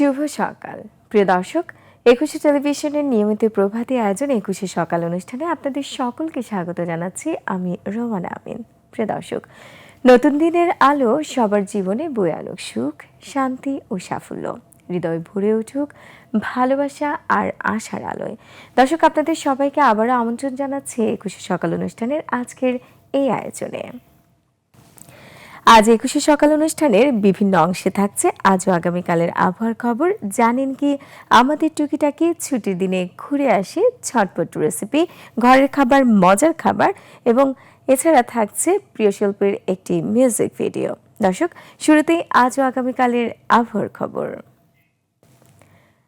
শুভ সকাল। প্রিয় দর্শক, একুশে টেলিভিশনের নিয়মিত প্রভাতী আয়োজন একুশে সকাল অনুষ্ঠানে আপনাদের সকলকে স্বাগত জানাচ্ছি আমি রোমানা আমিন। প্রিয় দর্শক, নতুন দিনের আলো সবার জীবনে বয়ে আলোক সুখ, শান্তি ও সাফল্য। হৃদয় ভরে উঠুক ভালোবাসা আর আশার আলোয়। দর্শক, আপনাদের সবাইকে আবারও আমন্ত্রণ জানাচ্ছি একুশে সকাল অনুষ্ঠানের আজকের এই আয়োজনে। আজ একুশে সকাল অনুষ্ঠানের বিভিন্ন অংশে থাকছে আজ ও আগামীকালের আবহাওয়ার খবর। জানেন কি, আমাদের টুকিটাকি ছুটির দিনে ঘুরে আসে ছটপট রেসিপি, ঘরের খাবার, মজার খাবার এবং এছাড়া থাকছে প্রিয় শিল্পীর একটি মিউজিক ভিডিও। দর্শক, শুরুতেই আজ ও আগামীকালের আবহাওয়ার খবর।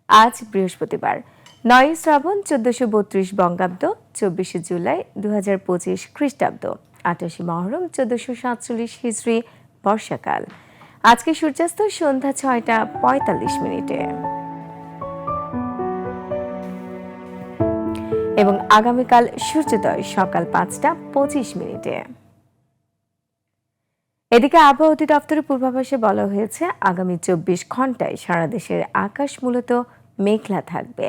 আজ বৃহস্পতিবার, নয় শ্রাবণ চোদ্দশো বত্রিশ বঙ্গাব্দ, চব্বিশে জুলাই দু হাজার পঁচিশ খ্রিস্টাব্দ। আটাশি মহরম, চোদ্দশো সাতচল্লিশ হিজড়ি বর্ষাকাল। আজকে সূর্যাস্ত সন্ধ্যা ছয়টা পঁয়তাল্লিশ মিনিটে। এবং আগামীকাল সূর্যোদয় সকাল পাঁচটা পঁচিশ মিনিটে। এদিকে আবহাওয়া অধিদপ্তরের পূর্বাভাসে বলা হয়েছে, আগামী চব্বিশ ঘন্টায় সারা দেশের আকাশ মূলত মেঘলা থাকবে।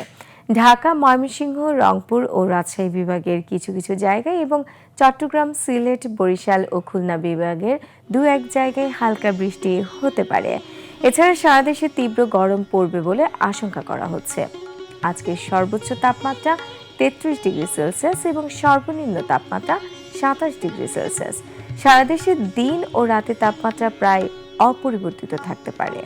ঢাকা, ময়মনসিংহ, রংপুর ও রাজশাহী বিভাগের কিছু কিছু জায়গায় এবং চট্টগ্রাম, সিলেট, বরিশাল ও খুলনা বিভাগের দু এক জায়গায় হালকা বৃষ্টি হতে পারে। এছাড়া সারা দেশে তীব্র গরম পড়বে বলে আশঙ্কা করা হচ্ছে। আজকের সর্বোচ্চ তাপমাত্রা তেত্রিশ ডিগ্রি সেলসিয়াস এবং সর্বনিম্ন তাপমাত্রা সাতাশ ডিগ্রি সেলসিয়াস। সারা দেশে দিন ও রাতে তাপমাত্রা প্রায় অপরিবর্তিত থাকতে পারে।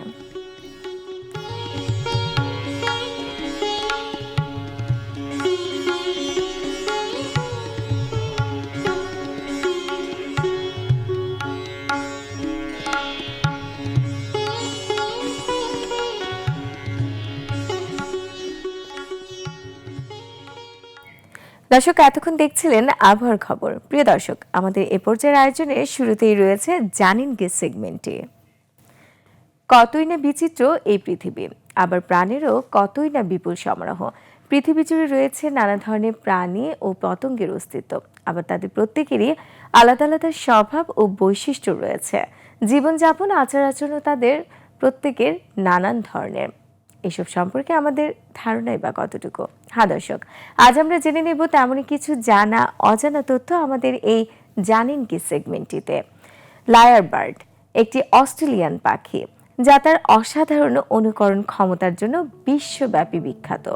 দর্শক, এতক্ষণ দেখছিলেন আবহাওয়ার খবর। প্রিয় দর্শক, আমাদের এ পর্যায়ের আয়োজনের শুরুতেই রয়েছে জানিন গে সেগমেন্টে। কতই না বিচিত্র এই পৃথিবী, আবার প্রাণেরও কতই না বিপুল সমারোহ। পৃথিবী জুড়ে রয়েছে নানা ধরনের প্রাণী ও পতঙ্গের অস্তিত্ব, আবার তাদের প্রত্যেকেরই আলাদা আলাদা স্বভাব ও বৈশিষ্ট্য রয়েছে। জীবনযাপন আচার আচরণ তাদের প্রত্যেকের নানান ধরনের। এসব সম্পর্কে আমাদের ধারণাই বা কতটুকু? হ্যাঁ দর্শক, আজ আমরা জেনে নেব তেমনই কিছু জানা, অজানা তথ্য আমাদের এই জানেন কি সেগমেন্টটিতে। লায়ার বার্ড, একটি অস্ট্রেলিয়ান পাখি, যা তার অসাধারণ অনুকরণ ক্ষমতার জন্য বিশ্বব্যাপী বিখ্যাত।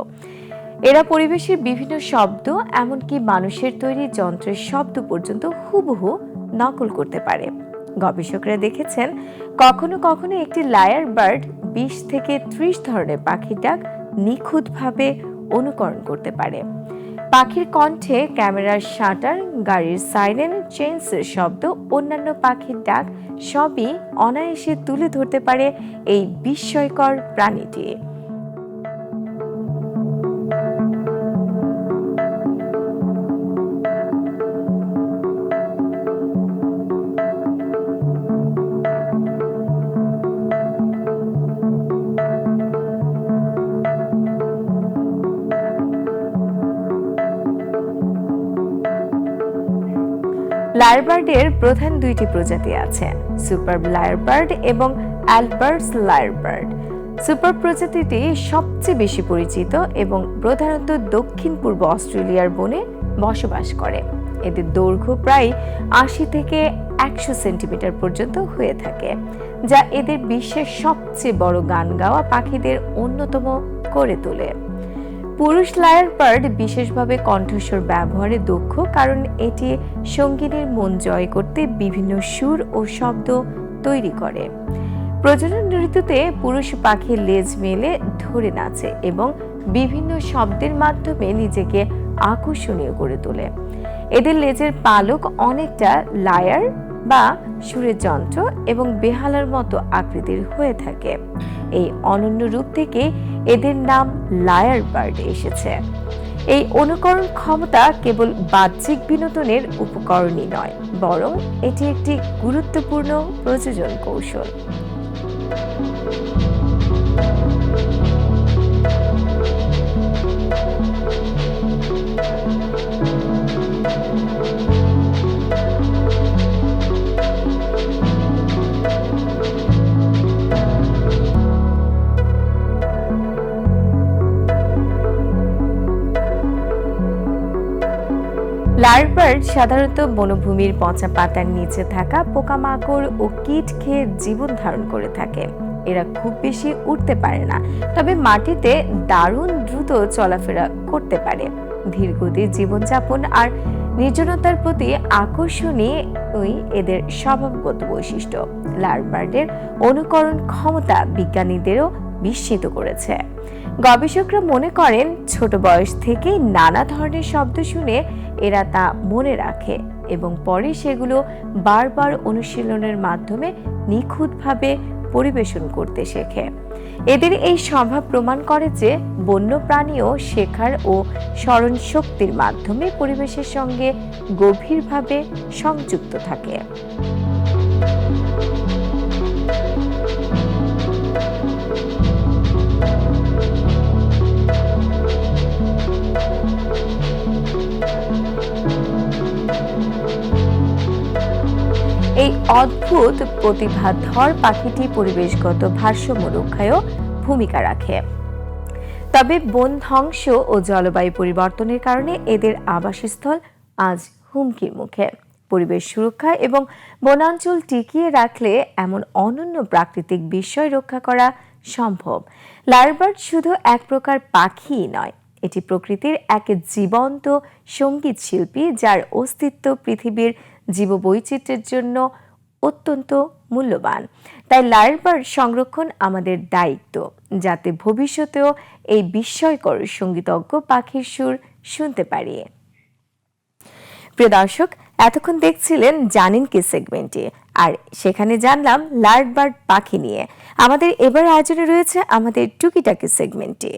এরা পরিবেশের বিভিন্ন শব্দ, এমনকি মানুষের তৈরি যন্ত্রের শব্দ পর্যন্ত হুবহু নকল করতে পারে। গবেষকরা দেখেছেন, কখনো কখনো একটি লায়ার বার্ড বিশ থেকে ত্রিশ ধরনের পাখির ডাক নিখুঁতভাবে অনুকরণ করতে পারে। পাখির কণ্ঠে ক্যামেরার শাটার, গাড়ির সাইরেন চেন্সের শব্দ, অন্যান্য পাখির ডাক সবই অনায়াসে তুলে ধরতে পারে এই বিস্ময়কর প্রাণীটি। লায়ারবার্ডের প্রধান দুইটি প্রজাতি আছে, সুপার লায়ারবার্ড এবং অ্যালবার্টস লায়ারবার্ড সুপার প্রজাতিটি সবচেয়ে বেশি পরিচিত এবং প্রধানত দক্ষিণ পূর্ব অস্ট্রেলিয়ার বনে বসবাস করে। এদের দৈর্ঘ্য প্রায় আশি থেকে একশো সেন্টিমিটার পর্যন্ত হয়ে থাকে, যা এদের বিশ্বের সবচেয়ে বড় গান গাওয়া পাখিদের অন্যতম করে তোলে। পুরুষ লায়ার বার্ড বিশেষভাবে কণ্ঠস্বর ব্যবহারে দক্ষ, কারণ এটি সঙ্গিনীর মন জয় করতে বিভিন্ন সুর ও শব্দ তৈরি করে। প্রজনন ঋতুতে পুরুষ পাখির লেজ মেলে, ধরে নাচে এবং বিভিন্ন শব্দের মাধ্যমে নিজেকে আকর্ষণীয় করে তোলে। এদের লেজের পালক অনেকটা লায়ার বা সুরের যন্ত্র এবং বেহালার মতো আকৃতির হয়ে থাকে। এই অনন্য রূপ থেকে এদের নাম লায়ার বার্ড এসেছে। এই অনুকরণ ক্ষমতা কেবল বাহ্যিক বিনোদনের উপকরণই নয়, বরং এটি একটি গুরুত্বপূর্ণ প্রযোজন কৌশল। লার্ভবার্ড সাধারণত বনভূমির পচা পাতার নিচে থাকা পোকামাকড় ও কীট খেয়ে জীবন ধারণ করে থাকে। এরা খুব বেশি উঠতে পারে না, তবে মাটিতে দারুণ দ্রুত চলাফেরা করতে পারে। ধীরগতির জীবনযাপন আর নির্জনতার প্রতি আকর্ষণই ওই এদের স্বভাবগত বৈশিষ্ট্য। লার্ভবার্ডের অনুকরণ ক্ষমতা বিজ্ঞানীদেরও বিস্মিত করেছে। গবেষকরা মনে করেন, ছোট বয়স থেকেই নানা ধরনের শব্দ শুনে এরা তা মনে রাখে এবং পরে সেগুলো বারবার অনুশীলনের মাধ্যমে নিখুঁতভাবে পরিবেশন করতে শেখে। এদের এই স্বভাব প্রমাণ করে যে বন্য প্রাণীও শেখার ও স্মরণ শক্তির মাধ্যমে পরিবেশের সঙ্গে গভীরভাবে সংযুক্ত থাকে। এই অদ্ভুত প্রতিভাধর পাখিটি পরিবেশগত ভারসাম্য রক্ষায়ও ভূমিকা রাখে। তবে বন ধ্বংস ও জলবায়ু পরিবর্তনের কারণে এদের আবাসস্থল আজ হুমকির মুখে। পরিবেশ সুরক্ষা এবং বনাঞ্চল টিকিয়ে রাখলে এমন অনন্য প্রাকৃতিক বিষয় রক্ষা করা সম্ভব। লারবার্ড শুধু এক প্রকার পাখিই নয়, এটি প্রকৃতির এক জীবন্ত সংগীত শিল্পী যার অস্তিত্ব পৃথিবীর জীববৈচিত্র্যের জন্য অত্যন্ত মূল্যবান। তাই লার্বার্ড সংরক্ষণ আমাদের দায়িত্ব, যাতে ভবিষ্যতেও এই বিস্ময়কর সঙ্গীতজ্ঞ পাখির সুর শুনতে পারি। প্রিয় দর্শক, এতক্ষণ দেখছিলেন জানেন কি সেগমেন্টে, আর সেখানে জানলাম লার্ডবার্ড পাখি নিয়ে। আমাদের এবার আয়োজনে রয়েছে আমাদের টুকিটাকি সেগমেন্টে।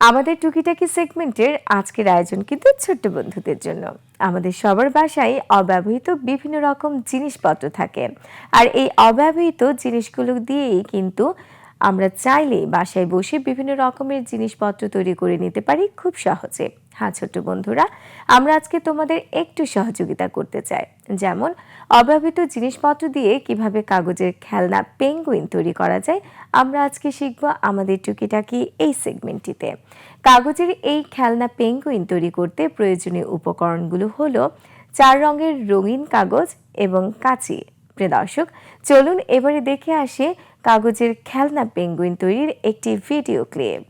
আমাদের টুকিটাকি সেগমেন্টের আজকের আয়োজন কিন্তু ছোট্ট বন্ধুদের জন্য। আমাদের সবার বাসায় অব্যবহৃত বিভিন্ন রকম জিনিসপত্র থাকে। আর এই অব্যবহৃত জিনিসগুলো দিয়েই কিন্তু আমরা চাইলে বাসায় বসে বিভিন্ন রকমের জিনিসপত্র তৈরি করে নিতে পারি খুব সহজে। হ্যাঁ ছোট্ট বন্ধুরা, আমরা আজকে তোমাদের একটু সহযোগিতা করতে চাই। যেমন, অব্যবহৃত জিনিসপত্র দিয়ে কীভাবে কাগজের খেলনা পেঙ্গুইন তৈরি করা যায়, আমরা আজকে শিখব আমাদের টুকিটাকি এই সেগমেন্টটিতে। কাগজের এই খেলনা পেঙ্গুইন তৈরি করতে প্রয়োজনীয় উপকরণগুলো হলো, চার রঙের রঙিন কাগজ এবং কাঁচি। প্রিয় দর্শক, চলুন এবারে দেখে আসে কাগজের খেলনা পেঙ্গুইন তৈরির একটি ভিডিও ক্লিপ।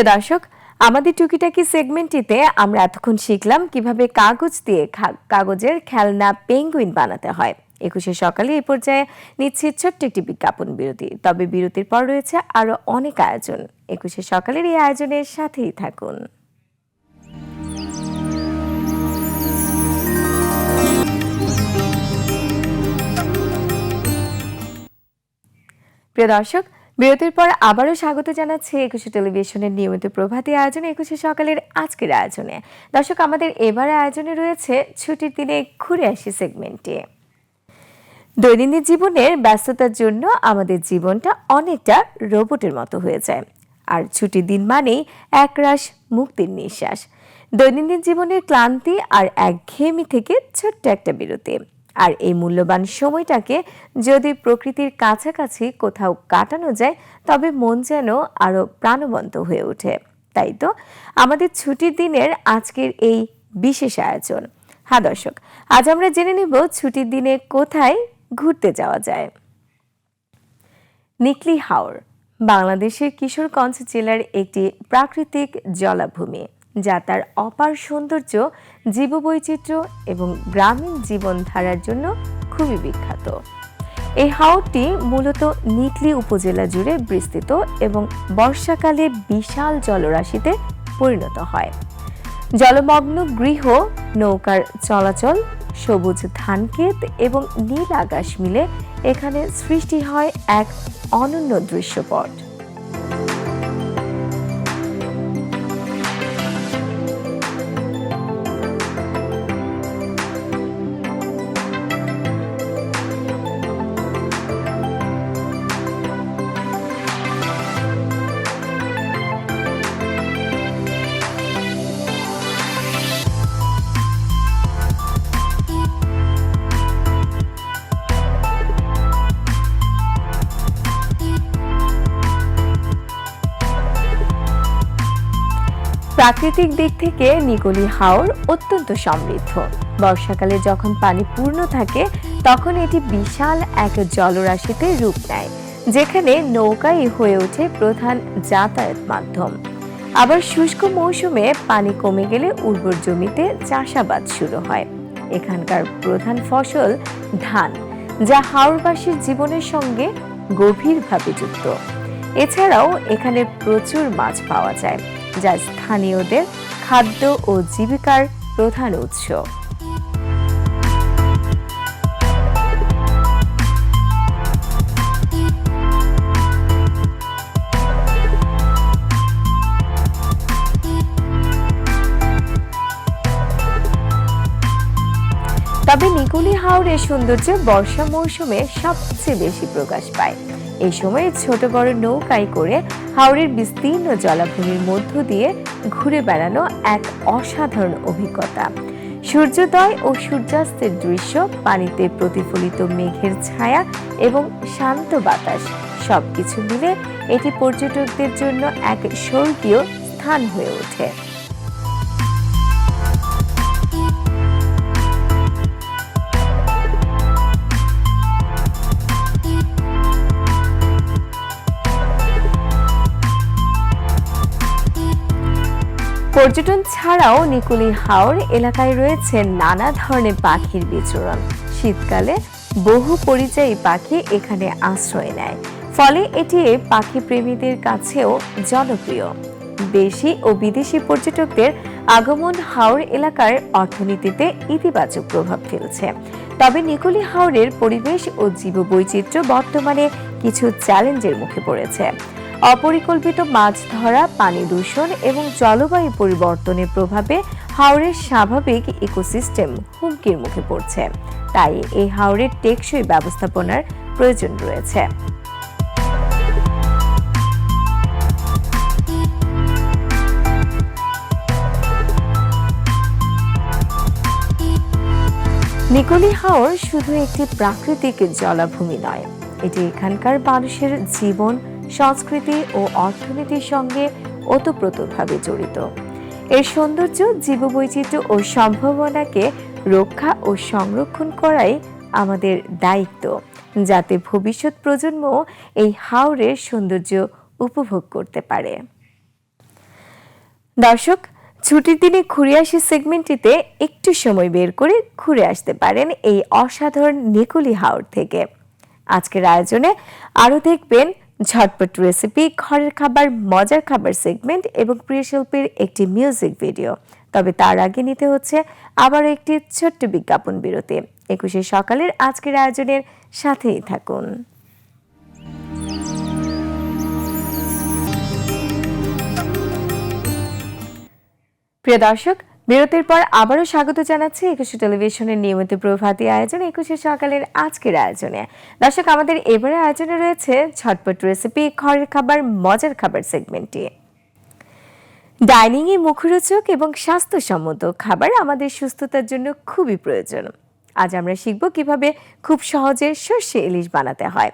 প্রিয় দর্শক, আমাদের টুকিটাকি সেগমেন্টটিতে আমরা এতক্ষণ শিখলাম কীভাবে কাগজ দিয়ে কাগজের খেলনা পেঙ্গুইন বানাতে হয়। একুশে সকালে এই পর্যায়ে নিচ্ছে ছোট্ট একটি বিজ্ঞাপন বিরতি। তবে বিরতির পর রয়েছে আরও অনেক আয়োজন। একুশে সকালের এই আয়োজনের সাথেই থাকুন। প্রিয় দর্শক বিরতির পর আবারও স্বাগত জানাচ্ছি একুশে টেলিভিশনের নিয়মিত প্রভাতী আয়োজনে একুশে সকালের আজকের আয়োজনে। দর্শক, আমাদের এবার আয়োজনে রয়েছে ছুটির দিনে ঘুরে আসি সেগমেন্টে। দৈনন্দিন জীবনের ব্যস্ততার জন্য আমাদের জীবনটা অনেকটা রোবটের মতো হয়ে যায়। আর ছুটির দিন মানেই একরাশ মুক্তির নিঃশ্বাস। দৈনন্দিন জীবনের ক্লান্তি আর একঘেয়েমি থেকে ছোট্ট একটা বিরতি। আর এই মূল্যবান সময়টাকে যদি প্রকৃতির কাছাকাছি কোথাও কাটানো যায়, তবে মন যেন আরও প্রাণবন্ত হয়ে ওঠে। তাই তো? আমাদের ছুটির দিনের আজকের এই বিশেষ আয়োজন। হ্যাঁ দর্শক, আজ আমরা জেনে নেব ছুটির দিনে কোথায় ঘুরতে যাওয়া যায়। নিকলি হাওর, বাংলাদেশের কিশোরগঞ্জ জেলার একটি প্রাকৃতিক জলাভূমি। যা তার অপার সৌন্দর্য, জীববৈচিত্র্য এবং গ্রামীণ জীবনধারার জন্য খুবই বিখ্যাত। এই হাওরটি মূলত নিকলি উপজেলা জুড়ে বিস্তৃত এবং বর্ষাকালে বিশাল জলরাশিতে পরিণত হয়। জলমগ্ন গৃহ, নৌকার চলাচল, সবুজ ধানক্ষেত এবং নীল আকাশ মিলে এখানে সৃষ্টি হয় এক অনন্য দৃশ্যপট। প্রাকৃতিক দিক থেকে নিগলি হাওর অত্যন্ত সমৃদ্ধ। বর্ষাকালে যখন পানি পূর্ণ থাকে, তখন এটি বিশাল এক জলরাশিতে রূপ নেয়, যেখানে নৌকাই হয়ে ওঠে প্রধান যাতায়াত মাধ্যম। আবার শুষ্ক মৌসুমে পানি কমে গেলে উর্বর জমিতে চাষাবাদ শুরু হয়। এখানকার প্রধান ফসল ধান, যা হাওড়বাসীর জীবনের সঙ্গে গভীরভাবে যুক্ত। এছাড়াও এখানে প্রচুর মাছ পাওয়া যায়। যা স্থানীয়দের খাদ্য ও জীবিকার প্রধান উৎস। তবে নিকুলি হাওরের সৌন্দর্য বর্ষা মৌসুমে সবচেয়ে বেশি প্রকাশ পায়। এই সময় ছোট বড় নৌকায় করে হাওড়ের বিস্তীর্ণ জলাভূমির মধ্য দিয়ে ঘুরে বেড়ানো এক অসাধারণ অভিজ্ঞতা। সূর্যোদয় ও সূর্যাস্তের দৃশ্য, পানিতে প্রতিফলিত মেঘের ছায়া এবং শান্ত বাতাস, সবকিছু মিলে এটি পর্যটকদের জন্য এক স্বর্গীয় স্থান হয়ে ওঠে। পর্যটন ছাড়াও নিকুলি হাওর এলাকায় রয়েছে নানা ধরনের পাখির বিচরণ। শীতকালে বহু পরিযায়ী পাখি এখানে আশ্রয় নেয়। ফলে এটি পাখি প্রেমীদের কাছেও জনপ্রিয়। দেশি ও বিদেশি পর্যটকদের আগমন হাওর এলাকার অর্থনীতিতে ইতিবাচক প্রভাব ফেলছে। তবে নিকলি হাওরের পরিবেশ ও জীববৈচিত্র্য বর্তমানে কিছু চ্যালেঞ্জের মুখে পড়েছে। অপরিকল্পিত মাছ ধরা, পানি দূষণ এবং জলবায়ু পরিবর্তনের প্রভাবে হাওরের স্বাভাবিক ইকোসিস্টেম হুমকির মুখে পড়ছে। তাই এই হাওরের টেকসই ব্যবস্থাপনার প্রয়োজন রয়েছে। নিকলি হাওর শুধু একটি প্রাকৃতিক জলাভূমি নয়, এটি এখানকার মানুষের জীবন সংস্কৃতি ও অর্থনীতির সঙ্গে ওতপ্রোতভাবে জড়িত। এর সৌন্দর্য, জীববৈচিত্র্য ও সম্ভাবনাকে রক্ষা ও সংরক্ষণ করাই আমাদের দায়িত্ব, যাতে ভবিষ্যৎ প্রজন্ম এই হাওরের সৌন্দর্য উপভোগ করতে পারে। দর্শক, ছুটির দিনে ঘুরে আসি সেগমেন্টটিতে একটু সময় বের করে ঘুরে আসতে পারেন এই অসাধারণ নিকুলি হাওর থেকে। আজকের আয়োজনে আরও দেখবেন ঝটপট রেসিপি ঘরের খাবার, মজার খাবার সেগমেন্ট এবং প্রিয় শিল্পীর একটি মিউজিক ভিডিও তবে তার আগে নিতে হচ্ছে আবারও একটি ছোট্ট বিজ্ঞাপন বিরতি। একুশে সকালের আজকের আয়োজনের সাথেই থাকুন। প্রিয় দর্শক বিরতির পর আবারও স্বাগত জানাচ্ছি একুশে টেলিভিশনের নিয়মিত প্রভাতী আয়োজন, একুশে সকালের আজকের আয়োজনে। দর্শক, আমাদের এবারে আয়োজনে রয়েছে ঝটপট রেসিপি, ঘরের খাবার, মজার খাবার সেগমেন্টটি। ডাইনিংয়ে মুখরোচক এবং স্বাস্থ্যসম্মত খাবার আমাদের সুস্থতার জন্য খুবই প্রয়োজন। আজ আমরা শিখব কীভাবে খুব সহজে সর্ষে ইলিশ বানাতে হয়।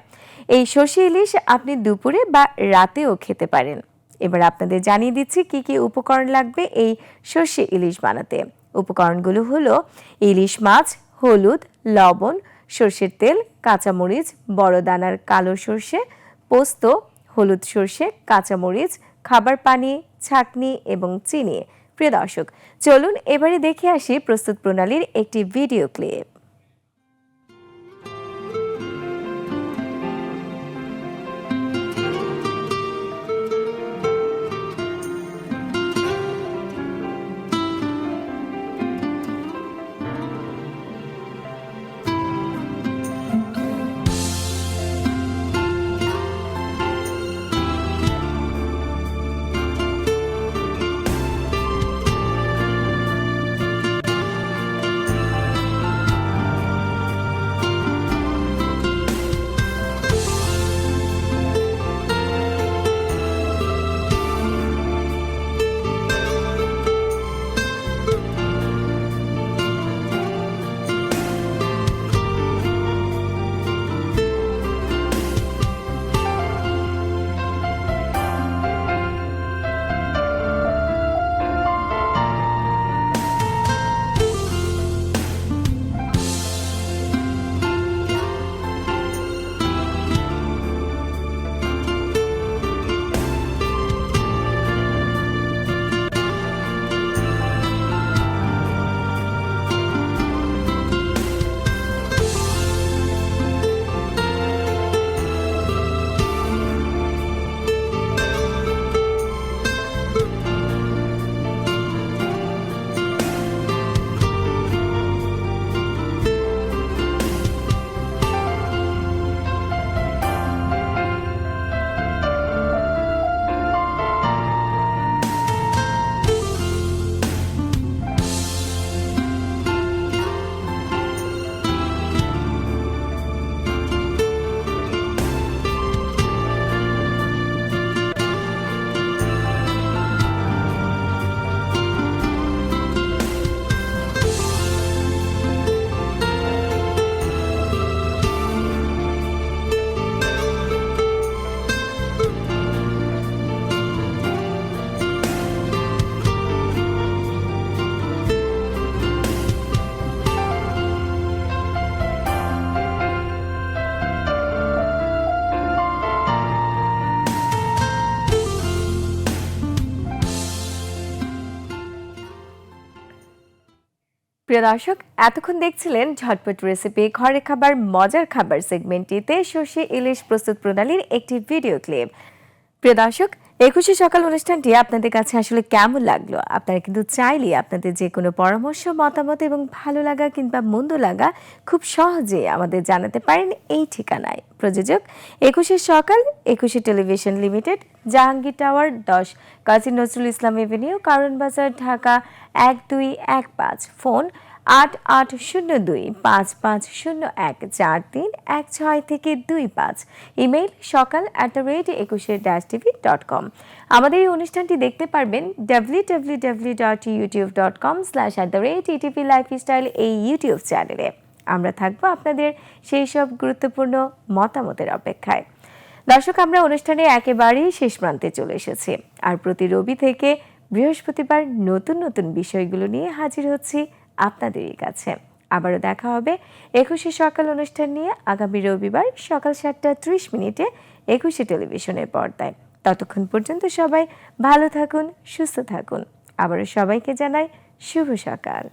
এই সর্ষে ইলিশ আপনি দুপুরে বা রাতেও খেতে পারেন। এবার আপনাদের জানিয়ে দিচ্ছি কি কি উপকরণ লাগবে এই সর্ষে ইলিশ বানাতে। উপকরণগুলো হলো ইলিশ মাছ, হলুদ, লবণ, সর্ষের তেল, কাঁচামরিচ, বড় দানার কালো সর্ষে, পোস্ত, হলুদ সর্ষে, কাঁচামরিচ, খাবার পানি, ছাকনি এবং চিনি। প্রিয় দর্শক, চলুন এবারে দেখে আসি প্রস্তুত প্রণালীর একটি ভিডিও ক্লিপ। প্রিয় দর্শক, এতক্ষণ দেখছিলেন ঝটপট রেসিপি ঘরের খাবার, মজার খাবার সেগমেন্টটিতে সর্ষে ইলিশ প্রস্তুত প্রণালীর একটি ভিডিও ক্লিপ প্রিয় দর্শক, একুশে সকাল অনুষ্ঠানটি আপনাদের কাছে আসলে কেমন লাগল? আপনারা কিন্তু চাইলে আপনাদের যে কোনো পরামর্শ, মতামত এবং ভালো লাগা কিংবা মন্দ লাগা খুব সহজে আমাদের জানাতে পারেন এই ঠিকানায়। প্রযোজক, একুশে সকাল, একুশে টেলিভিশন লিমিটেড, জাহাঙ্গীর টাওয়ার দশ, কাজী নজরুল ইসলাম এভিনিউ, কারণ বাজার ঢাকা এক দুই এক পাঁচ। ফোন আট আট শূন্য দুই, পাঁচ পাঁচ শূন্য এক, চার তিন এক ছয় থেকে দুই পাঁচ। ইমেল সকাল at the rate Ekushey dash TV dot com আমাদের এই অনুষ্ঠানটি দেখতে পারবেন W W W dot YouTube dot com slash at the rate ETV lifestyle এই ইউটিউব চ্যানেলে আমরা থাকব আপনাদের সেই সব গুরুত্বপূর্ণ মতামতের অপেক্ষায়। দর্শক, আমরা অনুষ্ঠানে একেবারেই শেষ প্রান্তে চলে এসেছি। আর প্রতি রবি থেকে বৃহস্পতিবার নতুন নতুন বিষয়গুলো নিয়ে হাজির হচ্ছি আপনাদেরই কাছে। আবারও দেখা হবে একুশে সকাল অনুষ্ঠান নিয়ে আগামী রবিবার সকাল সাতটা ত্রিশ মিনিটে একুশে টেলিভিশনের পর্দায়। ততক্ষণ পর্যন্ত সবাই ভালো থাকুন, সুস্থ থাকুন। আবারও সবাইকে জানাই শুভ সকাল।